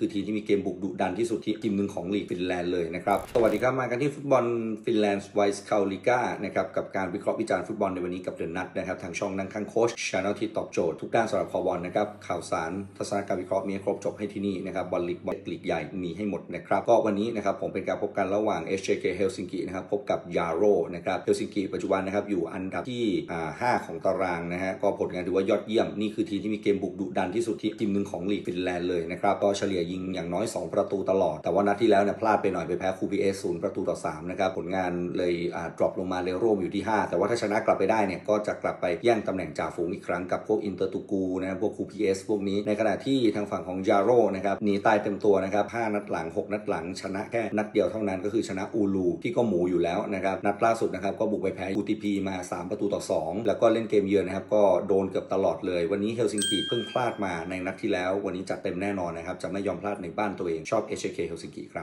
คือทีมที่มีเกมบุกดุดันที่สุดที่ทีมหนึ่งของลีกฟินแลนด์เลยนะครับ สวัสดีครับ มากันที่ฟุตบอลฟินแลนด์ไวส์คาลิก้านะครับกับการวิเคราะห์วิจารณ์ฟุตบอลในวันนี้กับเดอะนัทนะครับทางช่องนั่งข้างโค้ชช anel ที่ตอบโจทย์ทุกด้านสำหรับคอบอลนะครับข่าวสารทัศนการวิเคราะห์มีครบจบให้ที่นี่นะครับบอลลีกบอลลีกใหญ่มีให้หมดนะครับก็วันนี้นะครับผมเป็นการพบกันระหว่าง SJK เฮลซิงกินะครับพบกับยาโรนะครับเฮลซิงกิปัจจุบันนะครับอยู่อันดับที่อ่าห้าของตารางนะฮะก็ผลงานถือว่ายอดเยี่ยมนี่คือทีมที่มีเกมบุกดุดันที่สุดที่ทีมหนึ่งของลีกฟินแลนด์เลยนะครับก็เฉลี่ยยิงอย่างน้อย 2 ประตูตลอด แต่ว่านัดที่แล้วเนี่ยพลาดไปหน่อยไปแพ้คูพีเอสศูนย์ประตูต่อ3นะครับผลงานเลยอ่าดรอปลงมาเลโร่อยู่ที่ 5 แต่ว่าถ้าชนะกลับไปได้เนี่ยก็จะกลับไปแย่งตำแหน่งจ่าฝูงอีกครั้งกับพวกอินเตอร์ตูกูนะครับพวกคูพีเอสพวกนี้ในขณะที่ทางฝั่งของยาโร่นะครับหนีตายเต็มตัวนะครับ5นัดหลัง 6 นัดหลัง ชนะแค่นัดเดียวเท่านั้นก็คือชนะอูลูที่ก็หมูอยู่แล้วนะครับนัดล่าสุดนะครับก็บุกไปแพ้อูทีพีมา 3 ประตูต่อ 2 แล้วก็เล่นเกมเยือนนะครับก็โดนเกือบตลอดเลย วันนี้เฮลซิงกิเพิ่งพลาดมาในนัดที่แล้ว วันนี้จัดเต็มแน่นอนนะครับจะไม่ยอมพลาดในบ้านตัวเองชอบ HK เฮลซิงกิครับ